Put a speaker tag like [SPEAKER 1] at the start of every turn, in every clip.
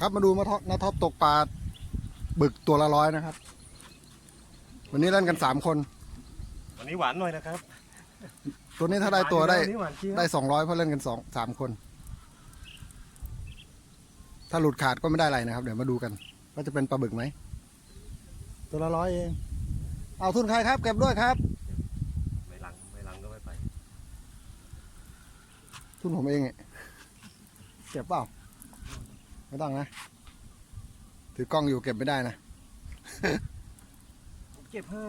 [SPEAKER 1] ครับมาดูมาทอนาท็อปตกปลาบึกตัวละร้อยนะครับ วันนี้เล่นกันสามคน
[SPEAKER 2] วันนี้หวานหน่อยนะครับ
[SPEAKER 1] ตัวนี้ถ้าได้ตัวได้
[SPEAKER 2] นนี้หวานเจี๊ยบ
[SPEAKER 1] ได้สองร้อยเพราะเล่นกันสองสามคน ถ้าหลุดขาดก็ไม่ได้อะไรนะครับ เดี๋ยวมาดูกันว่าจะเป็นปลาบึกไหม ตัวละร้อยเอง เอาทุนใครครับ เก็บด้วยครับ
[SPEAKER 2] ไม่ลังไม่ลังก็ไม่ไป
[SPEAKER 1] ทุนผมเองอะเก็บเปล่า ไม่ต้องนะ ถือกล้องอยู่เก็บไม่ได้นะ
[SPEAKER 2] เก็บให้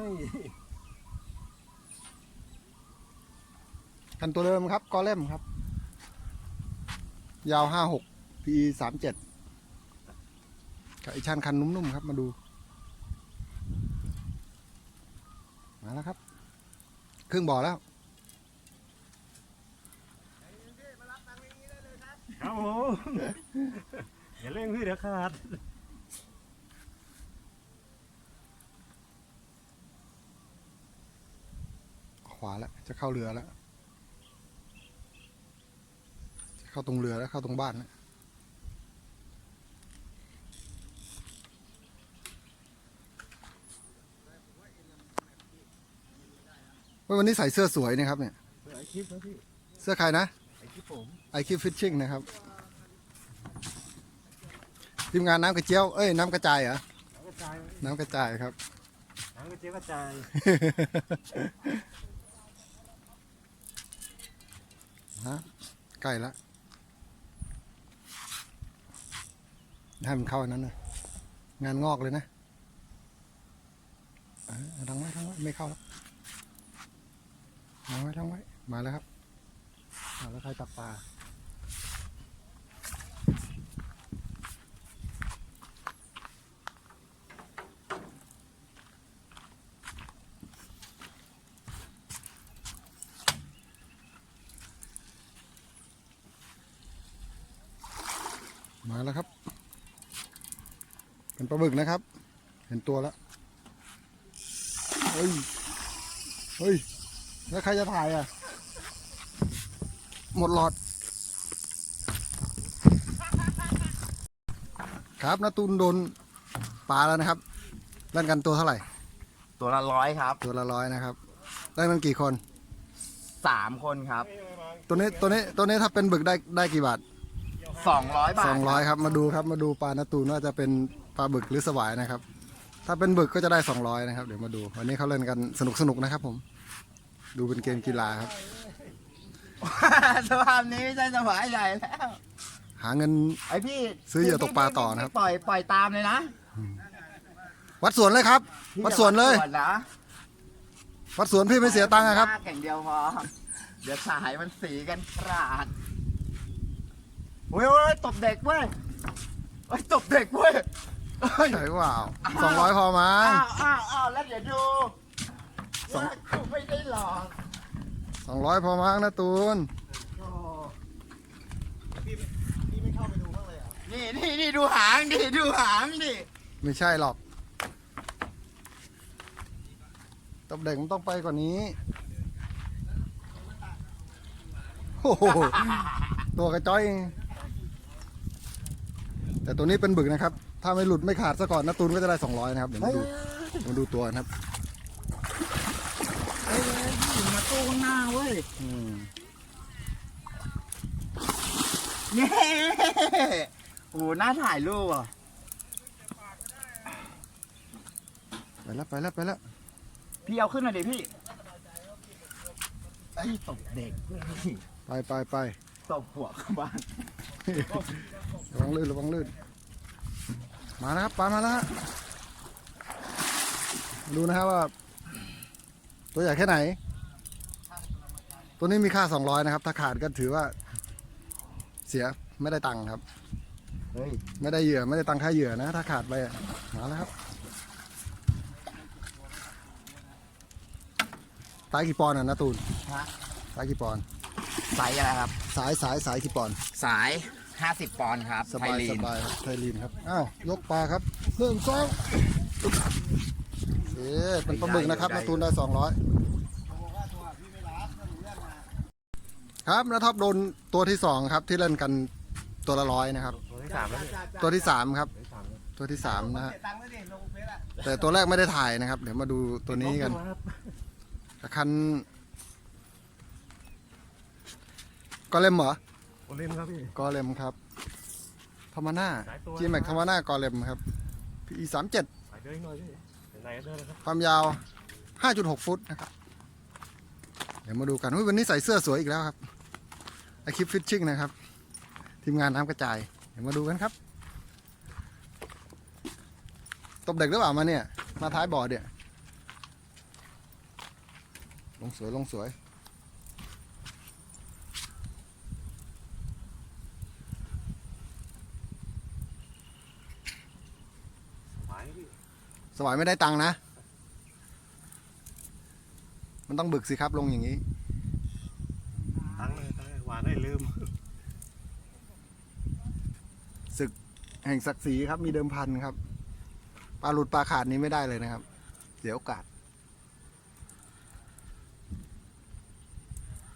[SPEAKER 1] คันตัวเดิมครับ กอเล่มครับ ยาวห้าหก PE สามเจ็ดกับไอชันคันนุ่มๆครับ มาดู มาแล้วครับ ครึ่งบ่อแล้ว
[SPEAKER 2] ครับผม อย่าเร่งพี่เดี๋ยวขาด
[SPEAKER 1] ขวาแล้วจะเข้าเรือแล้วจะเข้าตรงเรือแล้วเข้าตรงบ้านแล้วเฮ้ยวันนี้ใส่เสื้อสวยนะครับเนี่ย
[SPEAKER 2] ไอคลิปนะพี่
[SPEAKER 1] เสื้อใครนะ
[SPEAKER 2] ไอคลิปผม
[SPEAKER 1] ไอคิวฟิชชิ่งนะครับ ทีมงานน้ำกระเจียว เอ้ยน้ำกระจายเหรอ
[SPEAKER 2] น้ำกระจาย
[SPEAKER 1] น้ำกระจายครับ
[SPEAKER 2] น้ำกระเจี๊ยบกระจาย
[SPEAKER 1] ฮะใกล้ละให้มันเข้าอันนั้นนะงานงอกเลยนะเออทั้งไว้ทั้งไว้ไม่เข้าแล้วทั้งไว้ทั้งไว้มาแล้วครับมาแล้วใครตักปลา มาแล้วครับ เป็นปลาบึกนะครับ เห็นตัวแล้ว เฮ้ย เฮ้ย แล้วใครจะถ่ายอะ หมดหลอด ครับนาตุนโดนปลาแล้วนะครับเล่นกันตัวเท่าไหร่
[SPEAKER 3] ตัวละร้อยครับ
[SPEAKER 1] ตัวละร้อยนะครับ ได้มันกี่คน
[SPEAKER 3] สามคนครับ
[SPEAKER 1] ตัวนี้ตัวนี้ตัวนี้ถ้าเป็นบึกได้ได้กี่บาท
[SPEAKER 3] สองร้อยบาท
[SPEAKER 1] สองร้อยครับมาดูครับมาดูปลานาตูนว่าจะเป็นปลาบึกหรือสวายนะครับ ถ้าเป็นบึกก็จะได้สองร้อยนะครับ เดี๋ยวมาดู วันนี้เขาเล่นกันสนุกสนุกๆนะครับผม ดูเป็นเกมกีฬาครับ
[SPEAKER 3] สภาพนี้ไม่ใช่สวายใหญ่แล้ว
[SPEAKER 1] หาเงิน
[SPEAKER 3] ไอพี่
[SPEAKER 1] ซื้อเหยื่อตกปลาต่อนะครับ
[SPEAKER 3] ปล่อยปล่อยตามเลยนะ
[SPEAKER 1] วัดสวนเลยครับ
[SPEAKER 3] พี่
[SPEAKER 1] วัดสวนเลย
[SPEAKER 3] วัดนะ
[SPEAKER 1] วัดสวนพี่ไม่เสียตังค์อะครับ
[SPEAKER 3] ลากอย่างเดียวพอ เดี๋ยวสายมันสีกันกราด เว้ยเว้ยตบเด็กเว้ยเว้ยตบเด็กเว้ยเอ้ย
[SPEAKER 1] ใช่เปล่าสองร้อยพอมั้ง
[SPEAKER 3] อ้าวอ้าวอ้าวแล้วเดี๋ยวดู
[SPEAKER 1] สอง
[SPEAKER 3] ว่ากูไม่ได้หลอก
[SPEAKER 1] สองร้อยพอมั้งนาตูน
[SPEAKER 3] โอ้
[SPEAKER 2] พี่ไม่เข้าไปดูบ้างเลยเหรอ
[SPEAKER 3] นี่นี่นี่ดูหางดิดูหางดิ
[SPEAKER 1] ไม่ใช่หรอก ตบเด็กมันต้องไปกว่านี้ โอ้โห ตัวกระจ้อยเอง แต่ตัวนี้เป็นบึกนะครับ ถ้าไม่หลุดไม่ขาดซะก่อนนาตูนก็จะได้สองร้อยนะครับ เดี๋ยวมาดูมาดูตัวนะครับ
[SPEAKER 3] เฮ้ยอยู่มาตู้ข้างหน้าเว้ย
[SPEAKER 1] อืม
[SPEAKER 3] เย้โอ้โหน่าถ่ายรูปอะ
[SPEAKER 1] ไปแล้วไปแล้วไปแล้ว
[SPEAKER 3] พี่เอาขึ้นหน่อยดิพี่ไอ้ยตบเด็กเว้ย
[SPEAKER 1] ไปไปไป
[SPEAKER 3] ตบหัวเข้าบ้าน
[SPEAKER 1] ระวังลื่นระวังลื่น มาแล้วครับปลามาแล้วฮะดูนะครับว่า ตัวใหญ่แค่ไหน ตัวนี้มีค่าสองร้อยนะครับ ถ้าขาดก็ถือว่า เสียไม่ได้ตังค์ครับ
[SPEAKER 3] เฮ้ย
[SPEAKER 1] ไม่ได้เหยื่อไม่ได้ตังค่าเหยื่อนะ ถ้าขาดไปอะมาแล้วครับสายกี่ปอนด์อะนะตูน
[SPEAKER 3] ฮะ
[SPEAKER 1] สายกี่ปอนด์
[SPEAKER 3] ไซส์อะไรครับ
[SPEAKER 1] สายสายสายกี่ปอนด์
[SPEAKER 3] สาย 50 ปอนด์ครับ
[SPEAKER 1] สบาย
[SPEAKER 3] ไทลี
[SPEAKER 1] ส
[SPEAKER 3] น
[SPEAKER 1] บายครับไทยลีนครับ อ้าว ยกปลาครับหนึ่งสองเอ๊ะเป็นปลาบึกนะครับนาตูนได้สองร้อยครับนาท็อปโดนตัวที่สองครับ ที่เล่นกันตัวละร้อยนะครับ
[SPEAKER 2] ตัวที่ที่สามแล้วเนี่ย
[SPEAKER 1] ตัวที่สามครับ
[SPEAKER 2] ที่สามแล้ว
[SPEAKER 1] ตัวที่สามนะฮะ
[SPEAKER 3] เสียตังค์แล้วดิลงเฟซอะ
[SPEAKER 1] แต่ตัวแรกไม่ได้ถ่ายนะครับ เดี๋ยวมาดูตัวนี้กัน
[SPEAKER 2] ครับ
[SPEAKER 1] คันกอเลมเหรอ
[SPEAKER 2] โอเล่นครับพี่
[SPEAKER 1] กอเลมครับธรรมนา
[SPEAKER 2] สายตัว
[SPEAKER 1] จีแม็กธรรมนากอเลมครับ PE สามเจ็ด
[SPEAKER 2] ไปเดินหน่อยพี่ไหนๆเดินนะครับ
[SPEAKER 1] ความยาว5.6ฟุตนะครับเดี๋ยวมาดูกันอุ๊ยวันนี้ใส่เสื้อสวยอีกแล้วครับไอคลิปฟิชชิ่งนะครับทีมงานน้ำกระจาย เดี๋ยวมาดูกันครับตบเด็กหรือเปล่ามาเนี่ยมาท้ายบอร์ดเนี่ยลงสวยลงสวย
[SPEAKER 2] หมายพี่
[SPEAKER 1] สวายไม่ได้ตังค์นะ มันต้องบึกสิครับลงอย่างนี้
[SPEAKER 2] ตั้งเลยตั้งเลยหวานได้ลืม
[SPEAKER 1] แห่งศักดิ์ศรีครับมีเดิมพันครับปลาหลุดปลาขาดนี้ไม่ได้เลยนะครับ เสียโอกาส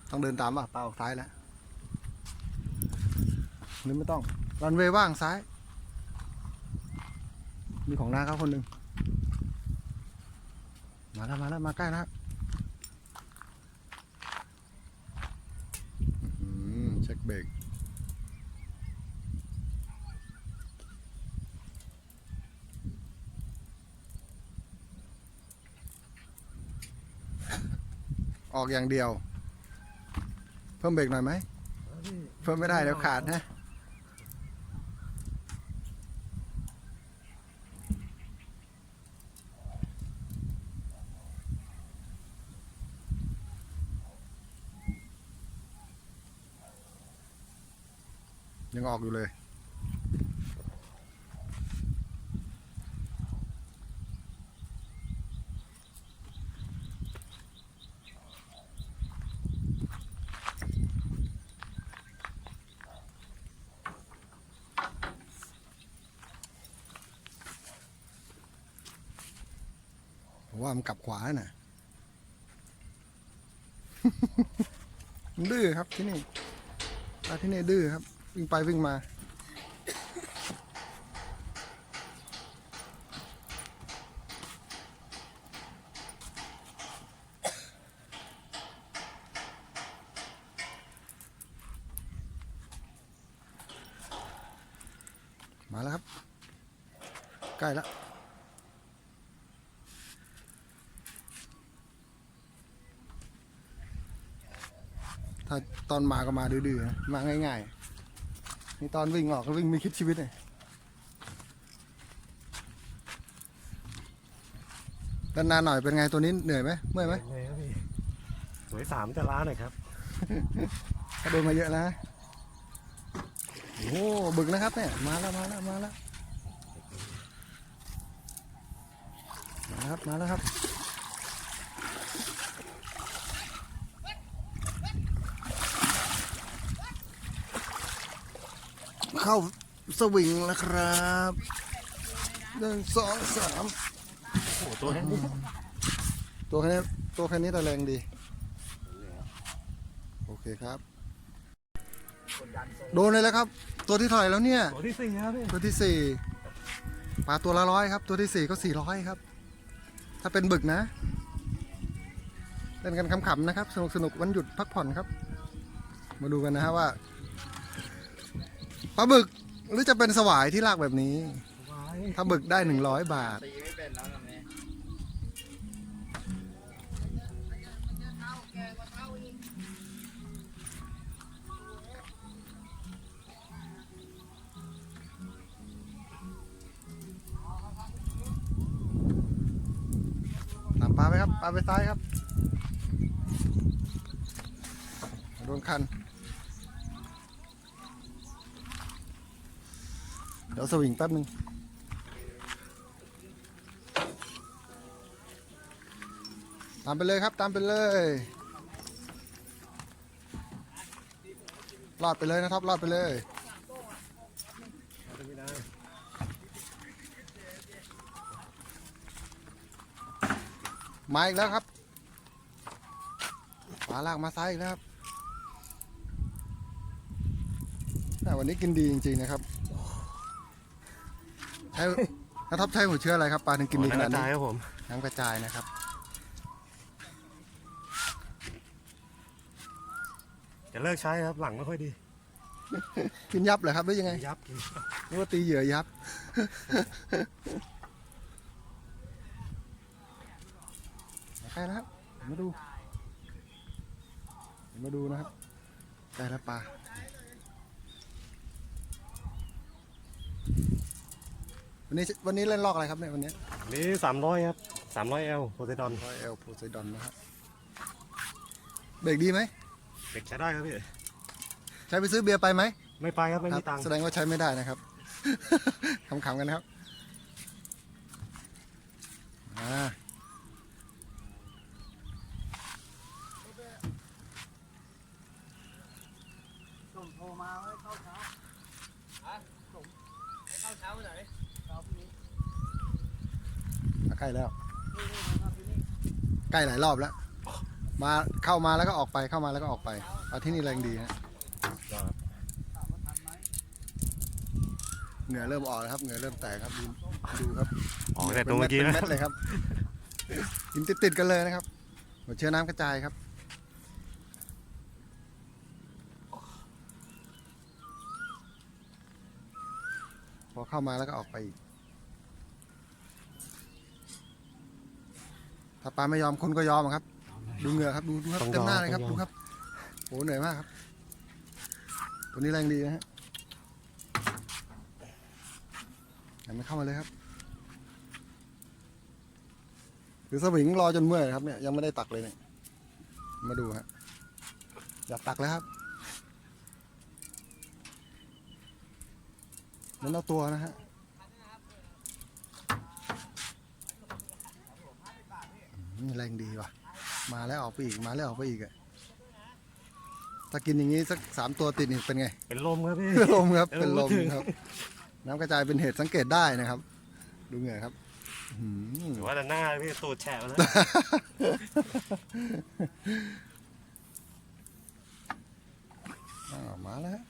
[SPEAKER 1] ต้องเดินตามป่ะปลาออกซ้ายแล้วหรือไม่ต้องรันเวย์ว่างซ้าย มีของน้าเขาคนหนึ่ง มาแล้วมาแล้วมาใกล้แล้วเช็คเบรกออกอย่างเดียว เพิ่มเบรกหน่อยไหม เพิ่มไม่ได้เดี๋ยวขาดนะ ยังออกอยู่เลย ว่ามันกลับขวาแน่ะมันดื้อครับที่นี่ปลาที่นี่ดื้อครับ วิ่งไปวิ่งมา มาแล้วครับ ใกล้แล้วถ้าตอนมาก็มาดื้อๆนะมาง่าย ๆ นี่ตอนวิ่งออกก็วิ่งไม่คิดชีวิตเลยด้านหน้าหน่อยเป็นไงตัวนี้เหนื่อยไหมเมื่อยไหม
[SPEAKER 2] เป็นไงครับพี่สวยสามจะล้านหน่อยครับ
[SPEAKER 1] ก็โดนมาเยอะนะโอ้โหบึกนะครับเนี่ยมาแล้วมาแล้วมาแล้วมาแล้วครับมาแล้วครับ เข้าสวิงแล้วครับหนึ่งสองสาม
[SPEAKER 2] โอ้โหตัวแค่นี้
[SPEAKER 1] ตัวแค่นี้ตัวแค่นี้แต่แรงดี โอเคครับ โดนเลยแล้วครับ ตัวที่เท่าไหร่แล้วเนี่ย
[SPEAKER 2] ตัวที่สี่ครับพี่
[SPEAKER 1] ตัวที่สี่ปลาตัวละร้อยครับ ตัวที่สี่ก็สี่ร้อยครับ ถ้าเป็นบึกนะ เล่นกันขำๆนะครับ สนุกสนุกๆวันหยุดพักผ่อนครับ มาดูกันนะฮะว่า ปลาบึกหรือจะเป็นสวายที่ลากแบบนี้
[SPEAKER 2] ไว้
[SPEAKER 1] ถ้าบึกได้หนึ่งร้อยบาท
[SPEAKER 3] ตีไม่เป็นแล้วตรงนี้
[SPEAKER 1] ตามปลาไปครับปลาไปซ้ายครับโดนคัน เดี๋ยวสวิงแป๊บนึงตามไปเลยครับ ตามไปเลยรอดไปเลยนะครับรอดไปเลย
[SPEAKER 2] เอาไปไม่ได้
[SPEAKER 1] มาอีกแล้วครับปลาลากมาซ้ายอีกแล้วครับแต่วันนี้กินดีจริงๆนะครับ ใช้ถ้าท็อปใช้หัวเชื้ออะไรครับปลาถึงกินดีขนาด
[SPEAKER 2] น้ำกระ
[SPEAKER 1] นี้
[SPEAKER 2] จายครับผม
[SPEAKER 1] น้ำกระจายนะครับ
[SPEAKER 2] จะเลิกใช้ครับหลังไม่ค่อยดี
[SPEAKER 1] กินยับเหรอครับหรือยังไง
[SPEAKER 2] ยับกิน
[SPEAKER 1] นึกว่าตีเหยื่อยับ ใกล้แล้วครับเดี๋ยวมาดูเดี๋ยวมาดูนะครับใกล้แล้วปลา วันนี้วันนี้เล่นลอกอะไรครับเนี่ยวันนี้
[SPEAKER 2] นี่สามร้อยครับสามร้อยเอลโพไซดอน
[SPEAKER 1] ร้อยเอลโพไซดอนนะครับเบรกดีไหม
[SPEAKER 2] เด็กใช้ได้ครับพี่
[SPEAKER 1] ใช้ไปซื้อเบียร์ไปไหม
[SPEAKER 2] ไม่ไปครับไม่
[SPEAKER 1] ครั
[SPEAKER 2] มีตังค์
[SPEAKER 1] แสดงว่าใช้ไม่ได้นะครับ ขำๆกันนะครับ อ่า
[SPEAKER 3] ส่งโทรมาไว้เข้าเช้า
[SPEAKER 1] มาใก ล้แล้ว ใกล้หลายรอบแล้ว มาเข้ามาแล้วก็ออกไปเข้ามาแล้วก็ออกไปเอาที่นี่แรงดีฮะเหงื่อเริ่มออกแล้วครับเหงื่อเริ่มแตกครับดูดูครับ
[SPEAKER 2] ออกแต่ตรงเมื่อกี้
[SPEAKER 1] เป็น
[SPEAKER 2] นะ
[SPEAKER 1] เม็ดเลยครับกินติดๆกันเลยนะครับหัวเชื้อน้ำกระจายครับ พอเข้ามาแล้วก็ออกไปอีก ถ้าปลาไม่ยอมคนก็ยอมอะครับ ดูเหงื่อครับดูดูครับ
[SPEAKER 2] ต้องยอม
[SPEAKER 1] เต็มหน้าเลยครับ
[SPEAKER 2] ต้องยอม
[SPEAKER 1] ดูครับโหเหนื่อยมากครับ ตัวนี้แรงดีนะฮะยังไม่เข้ามาเลยครับหรือสวิงรอจนเมื่อยครับเนี่ยยังไม่ได้ตักเลยเนี่ยมาดูฮะอยากตักแล้วครับนั่นเอาตัวนะฮะอืม แรงดีว่ะ มาแล้วออกไปอีก มาแล้วออกไปอีกอะถ้ากินอย่างนี้สักสามตัวติดนี่เป็นไง
[SPEAKER 2] เป็นลมครับพี่
[SPEAKER 1] เป็นลมครับ
[SPEAKER 2] เออ
[SPEAKER 1] เป็นลม
[SPEAKER 2] ถึง
[SPEAKER 1] ครับ น้ำกระจายเป็นเหตุสังเกตได้นะครับ ดูเหงื่อครับอื้อหือ
[SPEAKER 2] ถือว่าแต่หน้าพี่ตูดแฉะแล้ว
[SPEAKER 1] อ้าวมาแล้วฮะ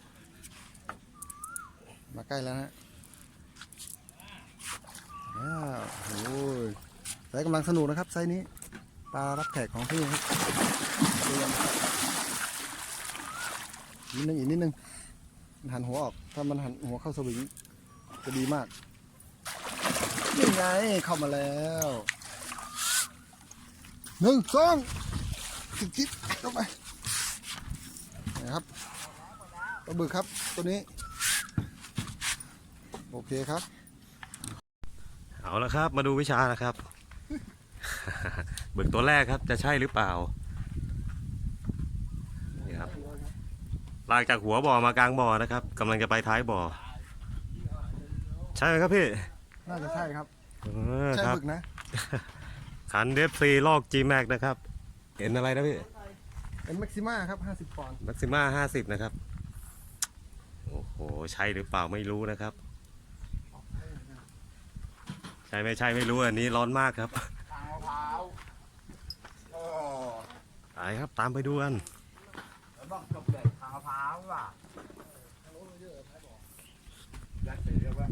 [SPEAKER 1] มาใกล้แล้วฮะอ้าวโอ้ยไซส์กำลังสนุกนะครับไซส์นี้ ปลารับแขกของพี่ครับดูกันนิดนึงอีกนิดนึงมันหันหัวออก ถ้ามันหันหัวเข้าสวิงจะดีมากนี่ไงเข้ามาแล้วหนึ่งสองจิ๊บจิ๊บลงไปนะครับปลาบึกครับตัวนี้ โอเคครับ
[SPEAKER 2] เอาละครับ มาดูวิชานะครับ บึกตัวแรกครับจะใช่หรือเปล่านี่ครับลากจากหัวบ่อมากลางบ่อนะครับกำลังจะไปท้ายบ่อ ใช่ไหมครับพี่
[SPEAKER 1] น่าจะใช่ครับ
[SPEAKER 2] เออ
[SPEAKER 1] ใช่
[SPEAKER 2] ครับ
[SPEAKER 1] บึกนะ
[SPEAKER 2] ขันเดฟซีลอก G Max นะครับ เห็นอะไรนะพี่
[SPEAKER 1] เป็นแม็กซิม่าครับ 50ปอนด์
[SPEAKER 2] แม็กซิม่าห้าสิบนะครับ โอ้โห ใช่หรือเปล่าไม่รู้นะครับ ใช่ไม่ใช่ไม่รู้อันนี้ร้อนมากครับ
[SPEAKER 3] ทางมะพร้าวโอ้
[SPEAKER 2] ไปครับตามไปดูกัน
[SPEAKER 3] แล้วบอกจบเด็กทางมะพร้าวว่ะยัดเสร็จเรียบร้อย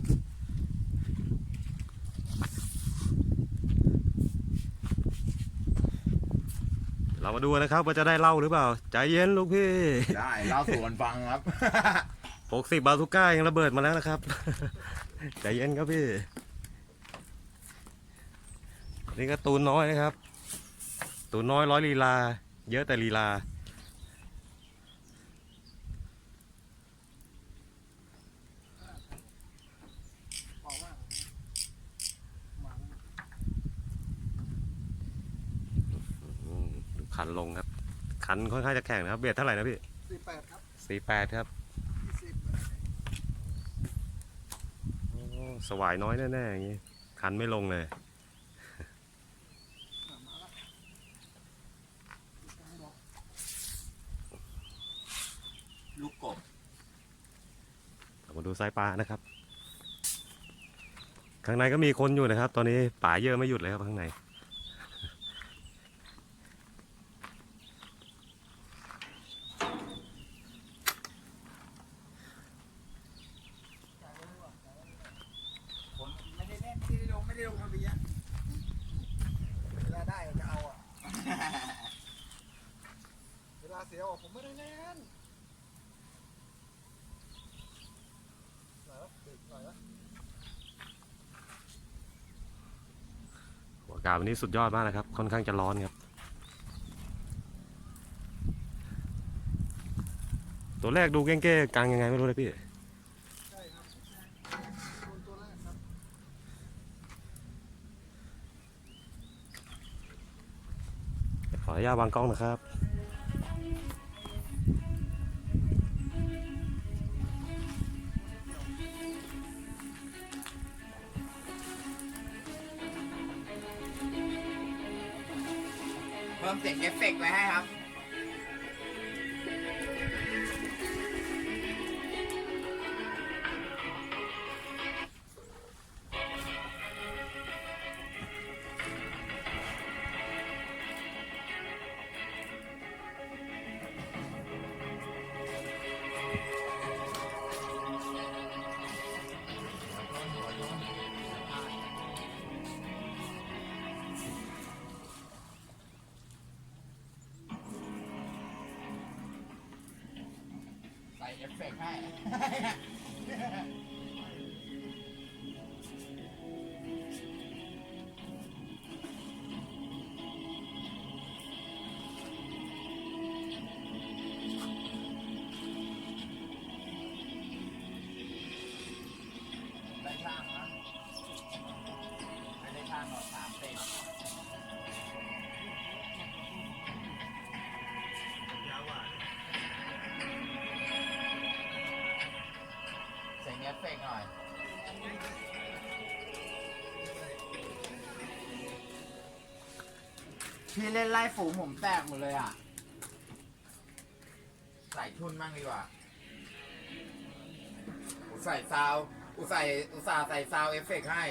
[SPEAKER 2] เรามาดูกันนะครับว่าจะได้เหล่าหรือเปล่า ใจเย็นลูกพี่
[SPEAKER 3] ได้เล่าสู่กันฟังครับ
[SPEAKER 2] หกสิบบาซูก้ายังระเบิดมาแล้วนะครับ ใจเย็นครับพี่ นี่ก็ตูนน้อยนะครับ ตูนน้อยร้อยลีลา เยอะแต่ลีลาอืมดูคันลงครับคันค่อนข้างจะแข็งนะครับ เบียดเท่าไหร่นะพี่
[SPEAKER 1] 48ครับ
[SPEAKER 2] สี่แปดครับโอ้สวายน้อยแน่ๆอย่างงี้คันไม่ลงเลย สายป่านะครับ ข้างในก็มีคนอยู่นะครับ ตอนนี้ป่าเยอะไม่หยุดเลยครับข้างในเวลา
[SPEAKER 1] เสียออกผมไม่ได้แน่นา
[SPEAKER 2] กาศวันนี้สุดยอดมากนะครับ ค่อนข้างจะร้อนครับ ตัวแรกดูเก้งๆกลางยังไงไม่รู้เลยพี่ขออนุญาตวางกล้องนะครับ
[SPEAKER 3] เอฟเฟกต์ให้ พี่เล่นไล่ฝูงผมแตกหมดเลยอะ ใส่ทุนมั่งดีกว่า อุตใส่ซาว อุตใส่อุตส่าห์ใส่ซาวเอฟเฟกต์ให้